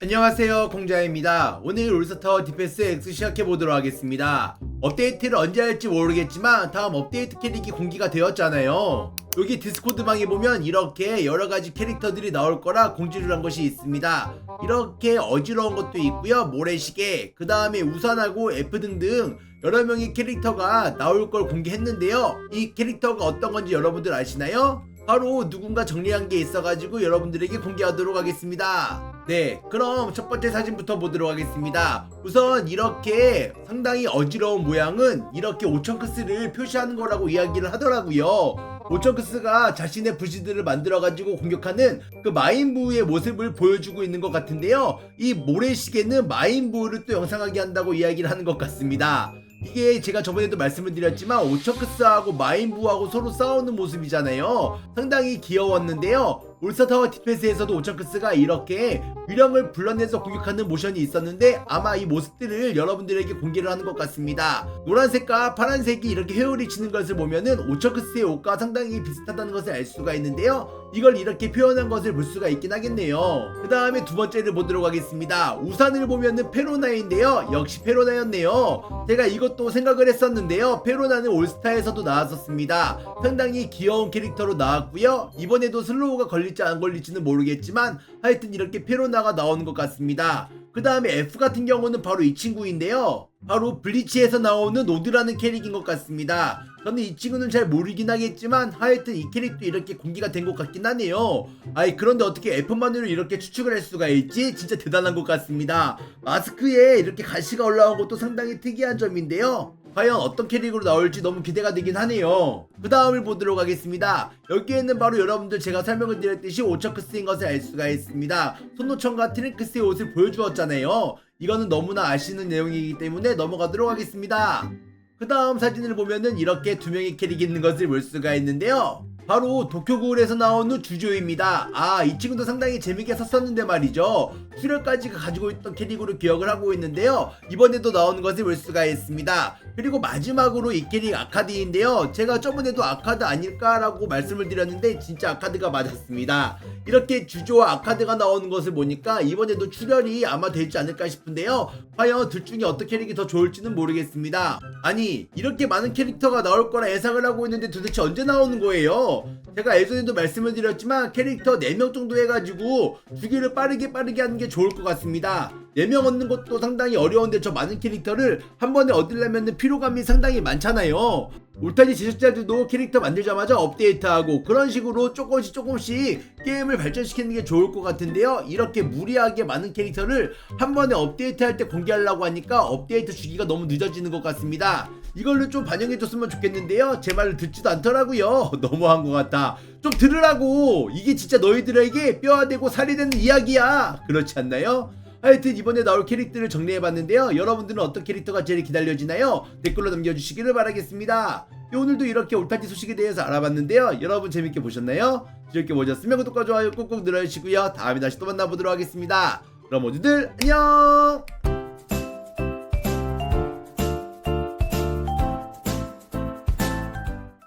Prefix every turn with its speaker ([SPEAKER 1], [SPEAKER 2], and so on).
[SPEAKER 1] 안녕하세요 공자입니다. 오늘 울스터 디펜스 X 시작해보도록 하겠습니다. 업데이트를 언제 할지 모르겠지만 다음 업데이트 캐릭이 공개가 되었잖아요. 여기 디스코드방에 보면 이렇게 여러가지 캐릭터들이 나올 거라 공지를 한 것이 있습니다. 이렇게 어지러운 것도 있고요 모래시계 그 다음에 우산하고 F 등등 여러 명의 캐릭터가 나올 걸 공개했는데요. 이 캐릭터가 어떤 건지 여러분들 아시나요? 바로 누군가 정리한 게 있어가지고 여러분들에게 공개하도록 하겠습니다. 네, 그럼 첫 번째 사진부터 보도록 하겠습니다. 우선 이렇게 상당히 어지러운 모양은 이렇게 오천크스를 표시하는 거라고 이야기를 하더라고요. 오천크스가 자신의 부시들을 만들어가지고 공격하는 그 마인부의 모습을 보여주고 있는 것 같은데요. 이 모래시계는 마인부를 또 영상하게 한다고 이야기를 하는 것 같습니다. 이게 제가 저번에도 말씀을 드렸지만 오처크스하고 마인부하고 서로 싸우는 모습이잖아요. 상당히 귀여웠는데요. 울사타워 디펜스에서도 오처크스가 이렇게 위령을 불러내서 공격하는 모션이 있었는데 아마 이 모습들을 여러분들에게 공개를 하는 것 같습니다. 노란색과 파란색이 이렇게 회오리 치는 것을 보면은 오처크스의 옷과 상당히 비슷하다는 것을 알 수가 있는데요. 이걸 이렇게 표현한 것을 볼 수가 있긴 하겠네요. 그 다음에 두 번째를 보도록 하겠습니다. 우산을 보면은 페로나인데요. 역시 페로나였네요. 제가 이것도 생각을 했었는데요. 페로나는 올스타에서도 나왔었습니다. 상당히 귀여운 캐릭터로 나왔고요. 이번에도 슬로우가 걸릴지 안 걸릴지는 모르겠지만 하여튼 이렇게 페로나 가 나오는 것 같습니다. 그 다음에 F 같은 경우는 바로 이 친구인데요. 바로 블리치에서 나오는 노드라는 캐릭인 것 같습니다. 저는 이 친구는 잘 모르긴 하겠지만 하여튼 이 캐릭도 이렇게 공개가 된 것 같긴 하네요. 아이 그런데 어떻게 F만으로 이렇게 추측을 할 수가 있지? 진짜 대단한 것 같습니다. 마스크에 이렇게 가시가 올라온 것도 상당히 특이한 점인데요. 과연 어떤 캐릭으로 나올지 너무 기대가 되긴 하네요. 그 다음을 보도록 하겠습니다. 여기에는 바로 여러분들 제가 설명을 드렸듯이 오처크스인 것을 알 수가 있습니다. 손노천과 트랭크스의 옷을 보여주었잖아요. 이거는 너무나 아시는 내용이기 때문에 넘어가도록 하겠습니다. 그 다음 사진을 보면은 이렇게 두 명의 캐릭이 있는 것을 볼 수가 있는데요. 바로 도쿄구울에서 나오는 주조입니다. 아, 이 친구도 상당히 재밌게 썼었는데 말이죠. 수련까지가 가지고 있던 캐릭으로 기억을 하고 있는데요. 이번에도 나오는 것을 볼 수가 있습니다. 그리고 마지막으로 이 캐릭 아카드인데요. 제가 저번에도 아카드 아닐까라고 말씀을 드렸는데 진짜 아카드가 맞았습니다. 이렇게 주조와 아카드가 나오는 것을 보니까 이번에도 출혈이 아마 되지 않을까 싶은데요. 과연 둘 중에 어떤 캐릭이 더 좋을지는 모르겠습니다. 아니 이렇게 많은 캐릭터가 나올 거라 예상을 하고 있는데 도대체 언제 나오는 거예요? 제가 예전에도 말씀을 드렸지만 캐릭터 4명 정도 해가지고 주기를 빠르게 빠르게 하는 게 좋을 것 같습니다. 4명 얻는 것도 상당히 어려운데 저 많은 캐릭터를 한 번에 얻으려면 피로감이 상당히 많잖아요. 울타리 제작자들도 캐릭터 만들자마자 업데이트하고 그런 식으로 조금씩 조금씩 게임을 발전시키는 게 좋을 것 같은데요. 이렇게 무리하게 많은 캐릭터를 한 번에 업데이트할 때 공개하려고 하니까 업데이트 주기가 너무 늦어지는 것 같습니다. 이걸로 좀 반영해줬으면 좋겠는데요. 제 말을 듣지도 않더라고요. 너무한 것 같다. 좀 들으라고. 이게 진짜 너희들에게 뼈가 되고 살이 되는 이야기야. 그렇지 않나요? 하여튼 이번에 나올 캐릭터를 정리해봤는데요. 여러분들은 어떤 캐릭터가 제일 기다려지나요? 댓글로 남겨주시기를 바라겠습니다. 오늘도 이렇게 올타지 소식에 대해서 알아봤는데요. 여러분 재밌게 보셨나요? 즐겁게 보셨으면 구독과 좋아요 꾹꾹 눌러주시고요. 다음에 다시 또 만나보도록 하겠습니다. 그럼 모두들 안녕!